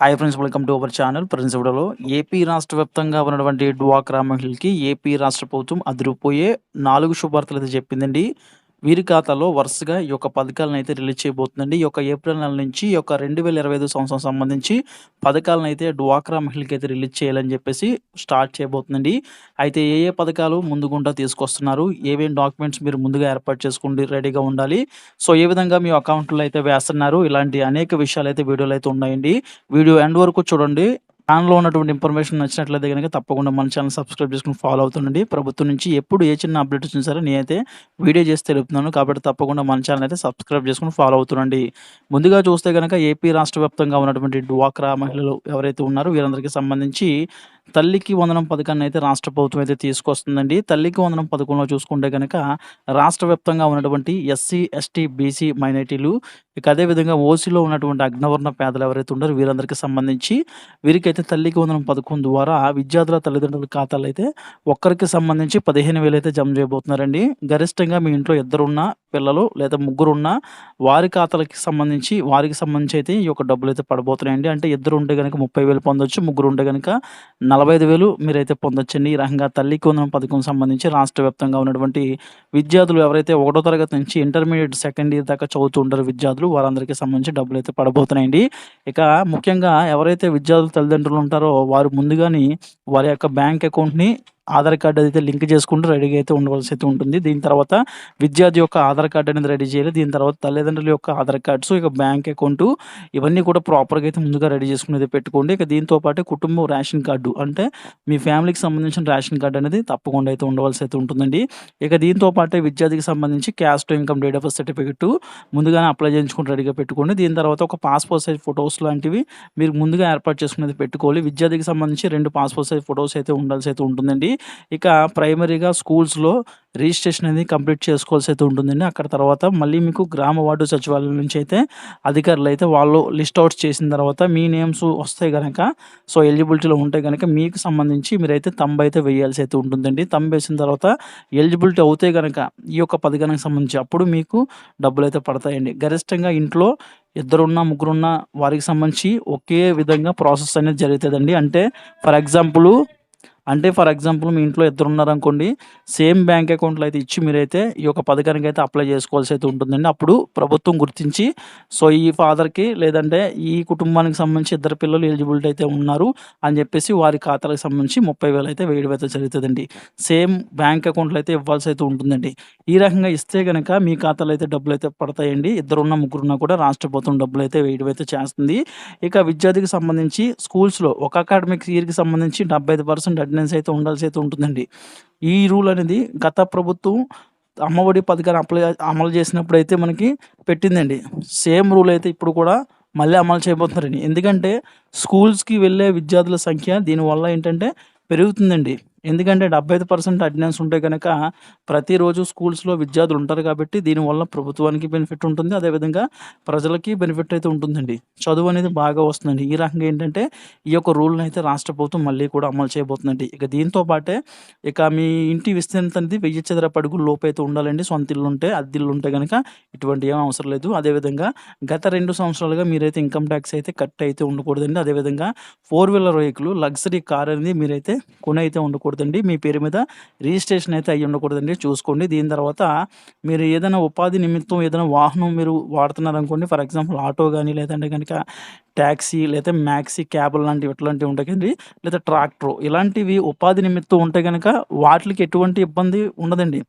Hi friends welcome to our channel friends వీడియోలో AP రాష్ట్ర వ్యాప్తంగా ఉన్నటువంటి డ్వాక్రా మహిళలకి ఏపీ రాష్ట్ర ప్రభుత్వం అదిరిపోయే నాలుగు శుభార్తలు అయితే చెప్పిందండి. వీరి ఖాతాలో వరుసగా ఈ యొక్క పథకాలను అయితే రిలీజ్ చేయబోతుందండి. ఈ యొక్క ఏప్రిల్ నెల నుంచి ఈ యొక్క రెండు వేల ఇరవై ఐదు సంవత్సరం సంబంధించి పథకాలను అయితే డ్వాక్రా మహిళకి అయితే రిలీజ్ చేయాలని చెప్పేసి స్టార్ట్ చేయబోతుందండి. అయితే ఏ ఏ పథకాలు ముందుగుండా తీసుకొస్తున్నారు? ఏమేమి డాక్యుమెంట్స్ మీరు ముందుగా ఏర్పాటు చేసుకుంటే రెడీగా ఉండాలి. సో ఏ విధంగా మీ అకౌంట్లో అయితే వేస్తున్నారు? ఇలాంటి అనేక విషయాలు అయితే వీడియోలు అయితే ఉన్నాయండి. వీడియో ఎండ్ వరకు చూడండి. ఛానల్లో ఉన్నటువంటి ఇన్ఫర్మేషన్ నచ్చినట్లయితే కనుక తప్పకుండా మన ఛానల్ సబ్స్క్రైబ్ చేసుకుని ఫాలో అవుతుండండి. ప్రభుత్వం నుంచి ఎప్పుడు ఏ చిన్న అప్డేట్ వచ్చినా సరే నేనైతే వీడియో చేసి తెలుపుతున్నాను. కాబట్టి తప్పకుండా మన ఛానల్ అయితే సబ్స్క్రైబ్ చేసుకుని ఫాలో అవుతుండండి. ముందుగా చూస్తే కనుక ఏపీ రాష్ట్ర ఉన్నటువంటి డ్వాక్రా మహిళలు ఎవరైతే ఉన్నారో వీరందరికీ సంబంధించి తల్లికి వందనం పథకాన్ని అయితే రాష్ట్ర ప్రభుత్వం అయితే తీసుకొస్తుందండి. తల్లికి వందనం పథకంలో చూసుకుంటే కనుక రాష్ట్ర వ్యాప్తంగా ఉన్నటువంటి ఎస్సీ ఎస్టీ బీసీ మైనార్టీలు ఇక అదేవిధంగా ఓసీలో ఉన్నటువంటి అగ్నవర్ణ పేదలు ఎవరైతే ఉన్నారో వీరందరికీ సంబంధించి వీరికైతే తల్లికి వందనం పథకం ద్వారా విద్యార్థుల తల్లిదండ్రుల ఖాతాలు అయితే ఒక్కరికి సంబంధించి పదిహేను వేలు అయితే జమ చేయబోతున్నారండి. గరిష్టంగా మీ ఇంట్లో ఇద్దరున్న పిల్లలు లేదా ముగ్గురున్న వారి ఖాతాలకి సంబంధించి వారికి సంబంధించి అయితే ఈ యొక్క డబ్బులు అయితే పడబోతున్నాయండి. అంటే ఇద్దరు ఉంటే కనుక ముప్పై వేలు పొందొచ్చు ముగ్గురు ఉంటే కనుక నలభై ఐదు వేలు మీరైతే పొందొచ్చండి. ఈ రకంగా తల్లి వందనం పథకం సంబంధించి రాష్ట్ర వ్యాప్తంగా ఉన్నటువంటి విద్యార్థులు ఎవరైతే ఒకటో తరగతి నుంచి ఇంటర్మీడియట్ సెకండ్ ఇయర్ దాకా చదువుతూ ఉంటారు విద్యార్థులు వారందరికీ సంబంధించి డబ్బులు అయితే పడబోతున్నాయండి. ఇక ముఖ్యంగా ఎవరైతే విద్యార్థుల తల్లిదండ్రులు ఉంటారో వారు ముందుగానే వారి యొక్క బ్యాంక్ అకౌంట్ని ఆధార్ కార్డు అయితే లింక్ చేసుకుంటూ రెడీగా అయితే ఉండవలసి అయితే ఉంటుంది. దీని తర్వాత విద్యార్థి యొక్క ఆధార్ కార్డు అనేది రెడీ చేయాలి. దీని తర్వాత తల్లిదండ్రుల యొక్క ఆధార్ కార్డ్స్ ఇక బ్యాంక్ అకౌంట్ ఇవన్నీ కూడా ప్రాపర్గా అయితే ముందుగా రెడీ చేసుకునేది పెట్టుకోండి. ఇక దీంతో పాటు కుటుంబం రేషన్ కార్డు అంటే మీ ఫ్యామిలీకి సంబంధించిన రేషన్ కార్డు అనేది తప్పకుండా అయితే ఉండవలసి అయితే ఉంటుందండి. ఇక దీంతో పాటు విద్యార్థికి సంబంధించి caste income date of certificate ముందుగానే అప్లై చేయించుకుని రెడీగా పెట్టుకోండి. దీని తర్వాత ఒక పాస్పోర్ట్ సైజ్ ఫొటోస్ లాంటివి మీరు ముందుగా ఏర్పాటు చేసుకునేది పెట్టుకోవాలి. విద్యార్థికి సంబంధించి రెండు పాస్పోర్ట్ సైజ్ ఫొటోస్ అయితే ఉండాల్సి అయితే ఉంటుందండి. ఇక ప్రైమరీగా స్కూల్స్లో రిజిస్ట్రేషన్ అనేది కంప్లీట్ చేసుకోవాల్సి అయితే ఉంటుందండి. అక్కడ తర్వాత మళ్ళీ మీకు గ్రామ వార్డు సచివాలయం నుంచి అయితే అధికారులు అయితే వాళ్ళు లిస్ట్ అవుట్ చేసిన తర్వాత మీ నేమ్స్ వస్తే కనుక సో ఎలిజిబిలిటీలో ఉంటే కనుక మీకు సంబంధించి మీరైతే తంబ అయితే వేయాల్సి అయితే ఉంటుందండి. తంబ వేసిన తర్వాత ఎలిజిబిలిటీ అవుతే కనుక ఈ యొక్క పథకానికి సంబంధించి అప్పుడు మీకు డబ్బులు అయితే పడతాయండి. గరిష్టంగా ఇంట్లో ఇద్దరున్న ముగ్గురున్న వారికి సంబంధించి ఒకే విధంగా ప్రాసెస్ అనేది జరుగుతుందండి. అంటే ఫర్ ఎగ్జాంపుల్ అంటే ఫర్ ఎగ్జాంపుల్ మీ ఇంట్లో ఇద్దరు ఉన్నారనుకోండి సేమ్ బ్యాంక్ అకౌంట్లో అయితే ఇచ్చి మీరైతే ఈ యొక్క పథకానికి అయితే అప్లై చేసుకోవాల్సి అయితే ఉంటుందండి. అప్పుడు ప్రభుత్వం గుర్తించి సో ఈ ఫాదర్కి లేదంటే ఈ కుటుంబానికి సంబంధించి ఇద్దరు పిల్లలు ఎలిజిబిలిటీ అయితే ఉన్నారు అని చెప్పేసి వారి ఖాతాలకు సంబంధించి ముప్పై వేలు అయితే వేయడం అయితే జరుగుతుందండి. సేమ్ బ్యాంక్ అకౌంట్లో అయితే ఇవ్వాల్సి అయితే ఉంటుందండి. ఈ రకంగా ఇస్తే కనుక మీ ఖాతాలో అయితే డబ్బులు అయితే పడతాయండి. ఇద్దరున్న ముగ్గురున్నా కూడా రాష్ట్ర ప్రభుత్వం డబ్బులు అయితే వేయడం అయితే చేస్తుంది. ఇక విద్యార్థికి సంబంధించి స్కూల్స్లో ఒక అకాడమిక్ ఇయర్కి సంబంధించి డెబ్బై ఐదు పర్సెంట్ అటెండెన్స్ అయితే ఉండాల్సి అయితే ఉంటుందండి. ఈ రూల్ అనేది గత ప్రభుత్వం అమ్మఒడి పథకాన్ని అప్లై అమలు చేసినప్పుడు అయితే మనకి పెట్టిందండి. సేమ్ రూల్ అయితే ఇప్పుడు కూడా మళ్ళీ అమలు చేయబోతున్నారండి. ఎందుకంటే స్కూల్స్కి వెళ్ళే విద్యార్థుల సంఖ్య దీనివల్ల ఏంటంటే పెరుగుతుందండి. ఎందుకంటే డెబ్బై ఐదు పర్సెంట్ అటెండెన్స్ ఉంటే కనుక ప్రతిరోజు స్కూల్స్లో విద్యార్థులు ఉంటారు కాబట్టి దీనివల్ల ప్రభుత్వానికి బెనిఫిట్ ఉంటుంది. అదేవిధంగా ప్రజలకి బెనిఫిట్ అయితే ఉంటుందండి. చదువు అనేది బాగా వస్తుందండి. ఈ రకంగా ఏంటంటే ఈ యొక్క రూల్ని అయితే రాష్ట్ర ప్రభుత్వం మళ్ళీ కూడా అమలు చేయబోతుందండి. ఇక దీంతో పాటే ఇక మీ ఇంటి విస్తీర్ణత అనేది వెయ్యి చదర పడుగులు లోపు అయితే ఉండాలండి. సొంత ఇల్లు ఉంటే అద్దిల్లు ఉంటే కనుక ఇటువంటి ఏం అవసరం లేదు. అదేవిధంగా గత రెండు సంవత్సరాలుగా మీరైతే ఇన్కమ్ ట్యాక్స్ అయితే కట్ అయితే ఉండకూడదండి. అదేవిధంగా four wheeler vehicle luxury car అనేది మీరైతే కొని అయితే ఉండకూడదండి. మీ పేరు మీద రిజిస్ట్రేషన్ అయితే అయ్యి ఉండకూడదండి. చూసుకోండి. దీని తర్వాత మీరు ఏదైనా ఉపాధి నిమిత్తం ఏదైనా వాహనం మీరు వాడుతున్నారు అనుకోండి ఫర్ ఎగ్జాంపుల్ ఆటో కానీ లేదంటే కనుక ట్యాక్సీ లేదా మ్యాక్సీ క్యాబ్ లాంటివి ఇట్లాంటివి ఉంటాయి కదండి లేదా ట్రాక్టర్ ఇలాంటివి ఉపాధి నిమిత్తం ఉంటే కనుక వాటికి ఎటువంటి ఇబ్బంది ఉండదండి.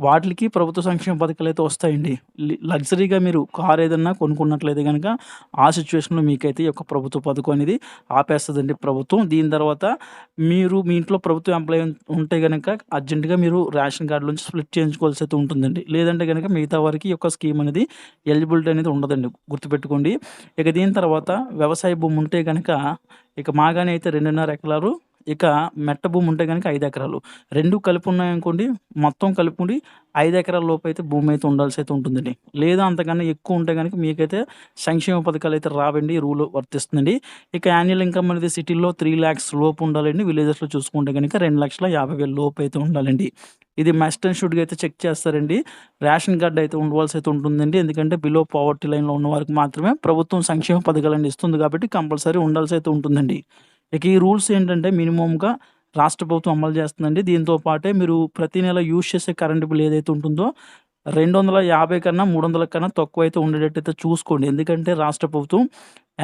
వాటికి ప్రభుత్వ సంక్షేమ పథకాలు అయితే వస్తాయండి. లగ్జరీగా మీరు కార్ ఏదన్నా కొనుక్కున్నట్లయితే కనుక ఆ సిచ్యువేషన్లో మీకైతే ఈ యొక్క ప్రభుత్వ పథకం అనేది ఆపేస్తుందండి ప్రభుత్వం. దీని తర్వాత మీరు మీ ఇంట్లో ప్రభుత్వం ఎంప్లాయ్ ఉంటే కనుక అర్జెంటుగా మీరు రేషన్ కార్డు నుంచి స్ప్లిట్ చేయించుకోవాల్సి అయితే ఉంటుందండి. లేదంటే కనుక మిగతా వారికి ఈ యొక్క స్కీమ్ అనేది ఎలిజిబిలిటీ అనేది ఉండదండి. గుర్తుపెట్టుకోండి. ఇక దీని తర్వాత వ్యవసాయ భూమి ఉంటే కనుక ఇక మాగానే అయితే రెండున్నర ఎకరాలు ఇక మెట్ట భూమి ఉంటే కనుక ఐదు ఎకరాలు రెండు కలిపి ఉన్నాయనుకోండి మొత్తం కలుపుకుండి ఐదు ఎకరాల లోపు అయితే భూమి అయితే ఉండాల్సి అయితే ఉంటుందండి లేదా అంతకన్నా ఎక్కువ ఉంటే కనుక మీకైతే సంక్షేమ పథకాలు అయితే రావండి రూల్ వర్తిస్తుందండి ఇక యాన్యువల్ ఇన్కమ్ అనేది సిటీలో త్రీ ల్యాక్స్ లోపు ఉండాలండి విలేజెస్లో చూసుకుంటే కనుక రెండు లక్షల యాభై వేల లోపు అయితే ఉండాలండి ఇది మస్ట్ అండ్ షుడ్‌గా అయితే చెక్ చేస్తారండి. రేషన్ కార్డ్ అయితే ఉండవలసి అయితే ఉంటుందండి. ఎందుకంటే బిలో పావర్టీ లైన్‌లో ఉన్న వారికి మాత్రమే ప్రభుత్వం సంక్షేమ పథకాలు ఇస్తుంది కాబట్టి కంపల్సరీ ఉండాల్సి అయితే ఉంటుందండి. ఇక ఈ రూల్స్ ఏంటంటే మినిమమ్‌గా రాష్ట్ర ప్రభుత్వం అమలు చేస్తుందండి. దీంతో పాటే మీరు ప్రతి నెల యూజ్ చేసే కరెంట్ బిల్ ఏదైతే ఉంటుందో 250 కన్నా 300 కన్నా తక్కువ అయితే ఉండేటట్టు ఉండేటట్టయితే చూసుకోండి. ఎందుకంటే రాష్ట్ర ప్రభుత్వం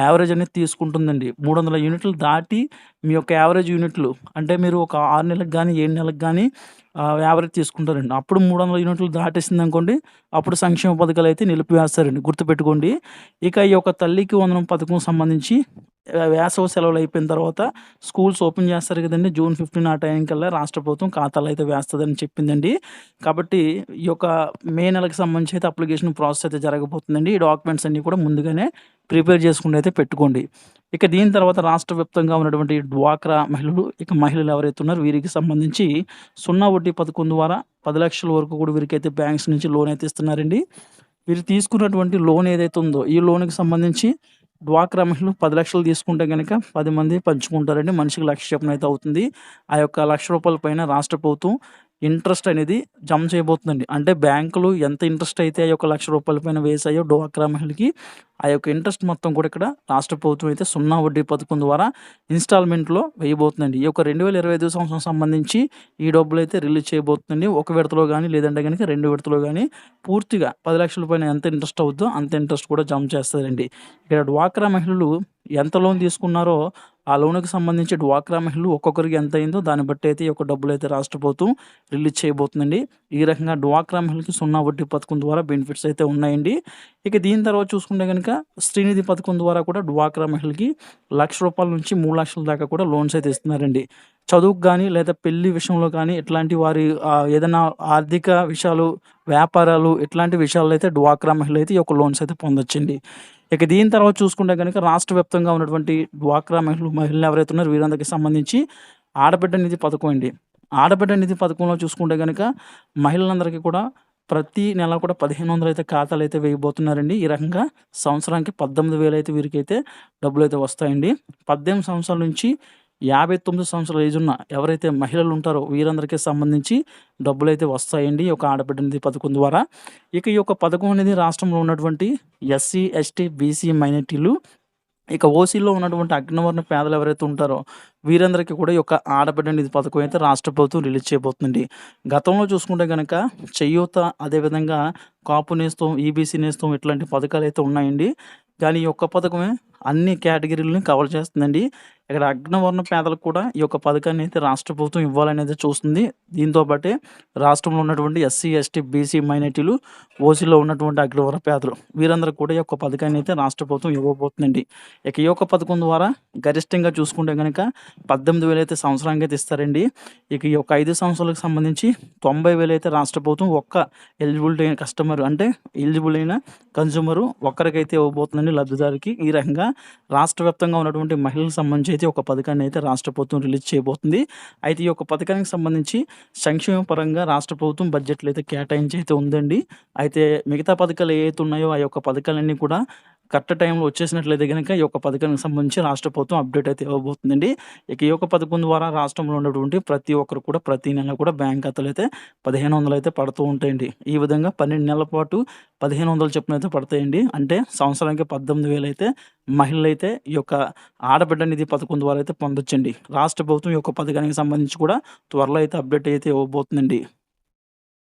యావరేజ్ అనేది తీసుకుంటుందండి. 300 యూనిట్లు దాటి మీ యొక్క యావరేజ్ యూనిట్లు అంటే మీరు ఒక ఆరు నెలలకు కానీ ఏడు నెలలకు కానీ యావరేజ్ తీసుకుంటారండి. అప్పుడు 300 యూనిట్లు దాటేసింది అనుకోండి అప్పుడు సంక్షేమ పథకాలు అయితే నిలిపివేస్తారండి. గుర్తుపెట్టుకోండి. ఇక ఈ యొక్క తల్లికి వందనం పథకం సంబంధించి వేసవి సెలవులు అయిపోయిన తర్వాత స్కూల్స్ ఓపెన్ చేస్తారు కదండి జూన్ 15 ఆ టైం కల్లా రాష్ట్ర ప్రభుత్వం ఖాతాలో అయితే వేస్తుందని చెప్పిందండి. కాబట్టి ఈ యొక్క మే నెలకు సంబంధించి అయితే అప్లికేషన్ ప్రాసెస్ అయితే జరగబోతుందండి. ఈ డాక్యుమెంట్స్ అన్నీ కూడా ముందుగానే ప్రిపేర్ చేసుకొని అయితే పెట్టుకోండి. ఇక దీని తర్వాత రాష్ట్ర వ్యాప్తంగా ఉన్నటువంటి డ్వాక్రా మహిళలు, ఇక మహిళలు ఎవరైతే ఉన్నారో వీరికి సంబంధించి సున్నా వడ్డీ పథకం ద్వారా పది లక్షల వరకు కూడా వీరికైతే బ్యాంక్స్ నుంచి లోన్ అయితే ఇస్తున్నారండి. వీరు తీసుకున్నటువంటి లోన్ ఏదైతే ఉందో ఈ లోన్‌కి సంబంధించి డ్వాక్రా మహిళలు పది లక్షలు తీసుకుంటే కనుక పది మంది పంచుకుంటారండి. మనిషికి లక్ష చొప్పున అయితే అవుతుంది. ఆ యొక్క లక్ష రూపాయల పైన రాష్ట్ర ప్రభుత్వం ఇంట్రెస్ట్ అనేది జమ చేయబోతుందండి. అంటే బ్యాంకులు ఎంత ఇంట్రెస్ట్ అయితే ఆ యొక్క లక్ష రూపాయల పైన వేసాయో డ్వాక్రా మహిళకి ఆ యొక్క ఇంట్రెస్ట్ మొత్తం కూడా ఇక్కడ రాష్ట్ర ప్రభుత్వం అయితే సున్నా వడ్డీ పథకం ద్వారా ఇన్‌స్టాల్‌మెంట్‌లో వేయబోతుందండి. ఈ యొక్క 2025 సంవత్సరం సంబంధించి ఈ డబ్బులు అయితే రిలీజ్ చేయబోతుందండి. ఒక విడతలో కానీ లేదంటే గనక రెండు విడతలో కానీ పూర్తిగా పది లక్షల పైన ఎంత ఇంట్రెస్ట్ అవుద్దో అంత ఇంట్రెస్ట్ కూడా జమ చేస్తారండి. ఇక్కడ డ్వాక్రా మహిళలు ఎంత లోన్ తీసుకున్నారో ఆ లోన్‌కి సంబంధించి డ్వాక్రా మహిళలు ఒక్కొక్కరికి ఎంత అయిందో దాన్ని బట్టి అయితే ఈ యొక్క అయితే రాష్ట్ర ప్రభుత్వం రిలీజ్ చేయబోతుందండి. ఈ రకంగా డ్వాక్రా మహిళకి సున్నా వడ్డీ పథకం ద్వారా బెనిఫిట్స్ అయితే ఉన్నాయండి. ఇక దీని తర్వాత చూసుకుంటే కనుక శ్రీనిధి పథకం ద్వారా కూడా డ్వాక్రా మహిళకి లక్ష రూపాయల నుంచి మూడు లక్షల దాకా కూడా లోన్స్ అయితే ఇస్తున్నారండి. చదువుకు కానీ లేదా పెళ్ళి విషయంలో కానీ ఇట్లాంటి వారి ఏదైనా ఆర్థిక విషయాలు, వ్యాపారాలు ఇట్లాంటి విషయాల్లో అయితే డ్వాక్రా మహిళలైతే ఈ యొక్క లోన్స్ అయితే పొందొచ్చండి. ఇక దీని తర్వాత చూసుకుంటే కనుక రాష్ట్ర వ్యాప్తంగా ఉన్నటువంటి డ్వాక్రా మహిళలు మహిళలు ఎవరైతే ఉన్నారో వీరందరికి సంబంధించి ఆడబిడ్డ నిధి పథకం అండి. ఆడబిడ్డ నిధి పథకంలో చూసుకుంటే కనుక మహిళలందరికీ కూడా ప్రతి నెల కూడా 1,500 అయితే ఖాతాలు అయితే వేయబోతున్నారండి. ఈ రకంగా సంవత్సరానికి 18,000 అయితే వీరికైతే డబ్బులైతే వస్తాయండి. 18 సంవత్సరాల నుంచి 59 సంవత్సరాల ఏజ్ ఉన్న ఎవరైతే మహిళలు ఉంటారో వీరందరికీ సంబంధించి డబ్బులైతే వస్తాయండి. ఈ యొక్క ఆడబిడ్డ నిధి పథకం ద్వారా. ఇక ఈ యొక్క పథకం అనేది రాష్ట్రంలో ఉన్నటువంటి ఎస్సీ, ఎస్టీ, బీసీ మైనారిటీలు ఇక ఓసీలో ఉన్నటువంటి అగ్నివర్ణ పేదలు ఎవరైతే ఉంటారో వీరందరికీ కూడా ఈ యొక్క ఆడబిడ్డ నిధి పథకం అయితే రాష్ట్ర ప్రభుత్వం రిలీజ్ చేయబోతుంది గతంలో చూసుకుంటే కనుక చేయూత అదేవిధంగా కాపు నేస్తం, ఈబీసీ నేస్తం ఇట్లాంటి పథకాలు అయితే ఉన్నాయండి. కానీ ఈ ఒక్క పథకమే అన్ని కేటగిరీలను కవర్ చేస్తుందండి. ఇక్కడ అగ్నవర్ణ పేదలకు కూడా ఈ యొక్క పథకాన్ని అయితే రాష్ట్ర ప్రభుత్వం ఇవ్వాలనేది చూస్తుంది. దీంతో పాటే రాష్ట్రంలో ఉన్నటువంటి ఎస్సీ, ఎస్టీ, బీసీ మైనారిటీలు, ఓసీలో ఉన్నటువంటి అగ్రవర్ణ పేదలు వీరందరూ కూడా ఈ యొక్క పథకాన్ని అయితే రాష్ట్ర ప్రభుత్వం ఇవ్వబోతుందండి. ఇక ఈ యొక్క పథకం ద్వారా గరిష్టంగా చూసుకుంటే కనుక పద్దెనిమిది వేలు అయితే సంవత్సరానికి అయితే ఇస్తారండి. ఇక ఈ యొక్క ఐదు సంవత్సరాలకు సంబంధించి 90,000 అయితే రాష్ట్ర ప్రభుత్వం ఒక్క ఎలిజిబిలిటీ అయిన కస్టమర్ అంటే ఎలిజిబుల్ అయిన కన్జ్యూమరు ఒక్కరికైతే ఇవ్వబోతుందండి లబ్ధిదారుకి. ఈ రకంగా రాష్ట్ర వ్యాప్తంగా ఉన్నటువంటి మహిళలకు సంబంధించి అయితే ఒక పథకాన్ని అయితే రాష్ట్ర ప్రభుత్వం రిలీజ్ చేయబోతుంది. అయితే ఈ యొక్క పథకానికి సంబంధించి సంక్షేమ పరంగా రాష్ట్ర ప్రభుత్వం బడ్జెట్‌లో అయితే కేటాయించి అయితే ఉందండి. అయితే మిగతా పథకాలు ఏవైతే ఉన్నాయో ఆ యొక్క పథకాలన్నీ కూడా కరెక్ట్ టైంలో వచ్చేసినట్లయితే గనక ఈ యొక్క పథకానికి సంబంధించి రాష్ట్ర ప్రభుత్వం అప్డేట్ అయితే ఇవ్వబోతుందండి. ఇక ఈ యొక్క పథకం ద్వారా రాష్ట్రంలో ఉన్నటువంటి ప్రతి ఒక్కరు కూడా ప్రతి నెల కూడా బ్యాంక్ ఖాతాలు అయితే 1,500 అయితే పడుతూ ఉంటాయండి. ఈ విధంగా 12 నెలల పాటు 1,500 చొప్పున అయితే పడతాయండి. అంటే సంవత్సరానికి 18,000 అయితే మహిళలైతే ఈ యొక్క ఆడబిడ్డ నిధి పథకం ద్వారా అయితే పొందొచ్చండి. రాష్ట్ర ప్రభుత్వం ఈ యొక్క పథకానికి సంబంధించి కూడా త్వరలో అయితే అప్డేట్ అయితే ఇవ్వబోతుందండి.